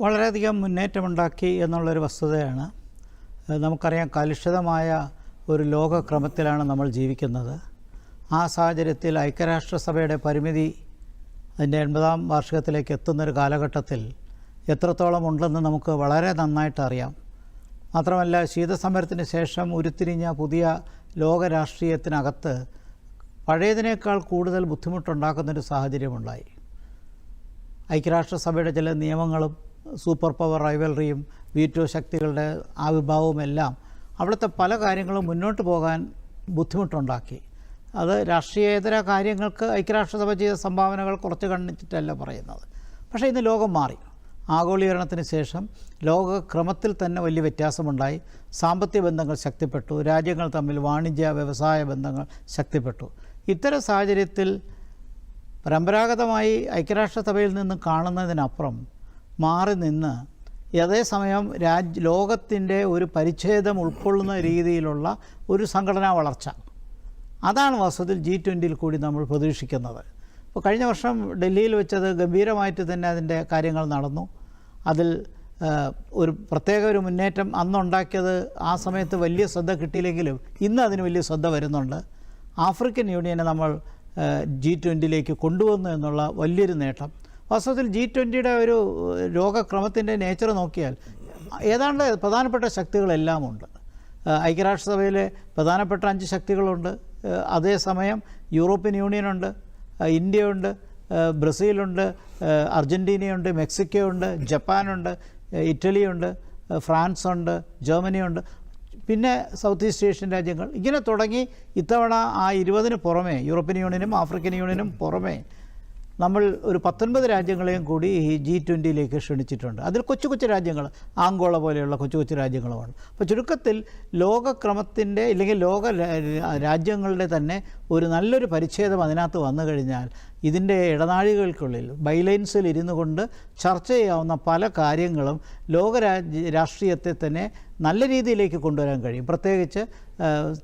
വളരെയധികം മുന്നേറ്റമുണ്ടാക്കി എന്നുള്ളൊരു വസ്തുതയാണ്. നമുക്കറിയാം കലുഷിതമായ ഒരു ലോകക്രമത്തിലാണ് നമ്മൾ ജീവിക്കുന്നത്. ആ സാഹചര്യത്തിൽ ഐക്യരാഷ്ട്രസഭയുടെ പരിമിതി അതിന്റെ എൺപതാം വാർഷികത്തിലേക്ക് എത്തുന്നൊരു കാലഘട്ടത്തിൽ എത്രത്തോളം ഉണ്ടെന്ന് നമുക്ക് വളരെ നന്നായിട്ട് അറിയാം മാത്രമല്ല ശീതസമരത്തിന് ശേഷം ഉരുത്തിരിഞ്ഞ പുതിയ ലോകരാഷ്ട്രീയത്തിനകത്ത് പഴയതിനേക്കാൾ കൂടുതൽ ബുദ്ധിമുട്ടുണ്ടാക്കുന്നൊരു സാഹചര്യമുണ്ടായി. ഐക്യരാഷ്ട്രസഭയുടെ ചില നിയമങ്ങളും സൂപ്പർ പവർ റൈവൽറിയും വീറ്റോ ശക്തികളുടെ ആവിർഭാവവും എല്ലാം അവിടുത്തെ പല കാര്യങ്ങളും മുന്നോട്ട് പോകാൻ ബുദ്ധിമുട്ടുണ്ടാക്കി. അത് രാഷ്ട്രീയേതര കാര്യങ്ങൾക്ക് ഐക്യരാഷ്ട്രസഭ ചെയ്ത സംഭാവനകൾ കുറച്ച് കണ്ടിട്ടല്ല പറയുന്നത്. പക്ഷേ ഇന്ന് ലോകം മാറി. ആഗോളീകരണത്തിന് ശേഷം ലോകക്രമത്തിൽ തന്നെ വലിയ വ്യത്യാസമുണ്ടായി. സാമ്പത്തിക ബന്ധങ്ങൾ ശക്തിപ്പെട്ടു. രാജ്യങ്ങൾ തമ്മിൽ വാണിജ്യ വ്യവസായ ബന്ധങ്ങൾ ശക്തിപ്പെട്ടു. ഇത്തരം സാഹചര്യത്തിൽ പരമ്പരാഗതമായി ഐക്യരാഷ്ട്രസഭയിൽ നിന്ന് കാണുന്നതിനപ്പുറം മാറി നിന്ന് അതേസമയം രാജ് ലോകത്തിന്റെ ഒരു പരിച്ഛേദം ഉൾക്കൊള്ളുന്ന രീതിയിലുള്ള ഒരു സംഘടനാ വളർച്ച. അതാണ് വാസ്തവത്തിൽ ജി ട്വന്റിയിൽ കൂടി നമ്മൾ പ്രതീക്ഷിക്കുന്നത്. ഇപ്പോൾ കഴിഞ്ഞ വർഷം ഡൽഹിയിൽ വെച്ചത് ഗംഭീരമായിട്ട് തന്നെ അതിന്റെ കാര്യങ്ങൾ നടന്നു. അതിൽ ഒരു പ്രത്യേക ഒരു മുന്നേറ്റം അന്നുണ്ടാക്കിയത് ആ സമയത്ത് വലിയ ശ്രദ്ധ കിട്ടിയില്ലെങ്കിലും ഇന്ന് അതിന് വലിയ ശ്രദ്ധ വരുന്നുണ്ട്. ആഫ്രിക്കൻ യൂണിയനെ നമ്മൾ ജി ട്വന്റിയിലേക്ക് കൊണ്ടുവന്നു എന്നുള്ള വലിയൊരു നേട്ടം. വാസ്തവത്തിൽ ജി ട്വന്റിയുടെ ഒരു രോഗക്രമത്തിന്റെ നേച്ചർ നോക്കിയാൽ ഏതാണ്ട് പ്രധാനപ്പെട്ട ശക്തികളെല്ലാം ഉണ്ട്. ഐക്യരാഷ്ട്രസഭയിലെ പ്രധാനപ്പെട്ട അഞ്ച് ശക്തികളുണ്ട്. അതേസമയം യൂറോപ്യൻ യൂണിയനുണ്ട് ഇന്ത്യയുണ്ട് ബ്രസീലുണ്ട് അർജന്റീനയുണ്ട് മെക്സിക്കോ ഉണ്ട് ജപ്പാനുണ്ട് ഇറ്റലിയുണ്ട് ഫ്രാൻസ് ഫ്രാൻസുണ്ട് ജർമ്മനിയുണ്ട്. പിന്നെ സൗത്ത് ഈസ്റ്റ് ഏഷ്യൻ രാജ്യങ്ങൾ. ഇങ്ങനെ തുടങ്ങി ഇത്തവണ ആ ഇരുപതിന് പുറമേ യൂറോപ്യൻ യൂണിയനും ആഫ്രിക്കൻ യൂണിയനും പുറമെ നമ്മൾ ഒരു പത്തൊൻപത് രാജ്യങ്ങളെയും കൂടി ഈ ജി ട്വന്റിയിലേക്ക് ക്ഷണിച്ചിട്ടുണ്ട്. അതിൽ കൊച്ചു കൊച്ചു രാജ്യങ്ങൾ ആങ്കോള പോലെയുള്ള കൊച്ചു കൊച്ചു രാജ്യങ്ങളുമാണ്. അപ്പോൾ ചുരുക്കത്തിൽ ലോകക്രമത്തിന്റെ ഇല്ലെങ്കിൽ ലോക രാജ്യങ്ങളുടെ തന്നെ ഒരു നല്ലൊരു പരിച്ഛേദം അതിനകത്ത് വന്നു കഴിഞ്ഞാൽ ഇതിന്റെ ഇടനാഴികൾക്കുള്ളിൽ ബൈലൈൻസിൽ ഇരുന്നു കൊണ്ട് ചർച്ച ചെയ്യാവുന്ന പല കാര്യങ്ങളും ലോകരാജ്യ രാഷ്ട്രീയത്തെ തന്നെ നല്ല രീതിയിലേക്ക് കൊണ്ടുവരാൻ കഴിയും. പ്രത്യേകിച്ച്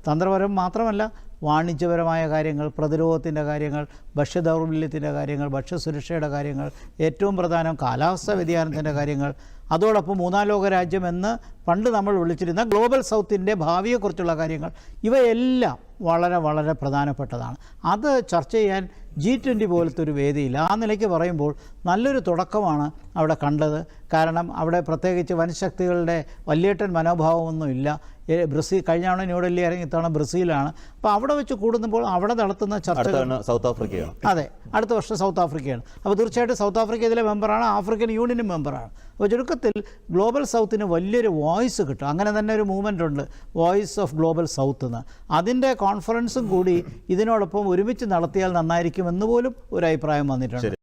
തന്ത്രപരം മാത്രമല്ല വാണിജ്യപരമായ കാര്യങ്ങൾ പ്രതിരോധത്തിന്റെ കാര്യങ്ങൾ ഭക്ഷ്യദൗർബല്യത്തിന്റെ കാര്യങ്ങൾ ഭക്ഷ്യസുരക്ഷയുടെ കാര്യങ്ങൾ ഏറ്റവും പ്രധാനം കാലാവസ്ഥാ വ്യതിയാനത്തിന്റെ കാര്യങ്ങൾ. അതോടൊപ്പം മൂന്നാം ലോക രാജ്യമെന്ന് പണ്ട് നമ്മൾ വിളിച്ചിരുന്ന ഗ്ലോബൽ സൗത്തിന്റെ ഭാവിയെക്കുറിച്ചുള്ള കാര്യങ്ങൾ. ഇവയെല്ലാം വളരെ വളരെ പ്രധാനപ്പെട്ടതാണ്. അത് ചർച്ച ചെയ്യാൻ ജി ട്വന്റി പോലത്തെ ഒരു വേദിയിൽ ആ നിലയ്ക്ക് പറയുമ്പോൾ നല്ലൊരു തുടക്കമാണ് അവിടെ കണ്ടത്. കാരണം അവിടെ പ്രത്യേകിച്ച് വനശക്തികളുടെ വല്യേട്ടൻ മനോഭാവമൊന്നുമില്ല. ബ്രസീൽ കഴിഞ്ഞ തവണ ന്യൂഡൽഹി ഇറങ്ങി ഇത്തവണ ബ്രസീലാണ്. അപ്പോൾ അവിടെ വെച്ച് കൂടുമ്പോൾ അവിടെ നടത്തുന്ന ചർച്ചകൾ സൗത്ത് ആഫ്രിക്കയാണ്. അതെ അടുത്ത വർഷം സൗത്ത് ആഫ്രിക്കയാണ്. അപ്പോൾ തീർച്ചയായിട്ടും സൗത്ത് ആഫ്രിക്ക ഇതിലെ മെമ്പറാണ് ആഫ്രിക്കൻ യൂണിയനും മെമ്പറാണ്. അപ്പോൾ ചുരുക്കത്തിൽ ഗ്ലോബൽ സൗത്തിന് വലിയൊരു വോയിസ് കിട്ടും. അങ്ങനെ തന്നെ ഒരു മൂവ്മെന്റ് ഉണ്ട് വോയിസ് ഓഫ് ഗ്ലോബൽ സൗത്ത് എന്ന്. അതിന്റെ കോൺഫറൻസും കൂടി ഇതിനോടൊപ്പം ഒരുമിച്ച് നടത്തിയാൽ നന്നായിരിക്കുമെന്ന് പോലും ഒരു അഭിപ്രായം വന്നിട്ടുണ്ട്.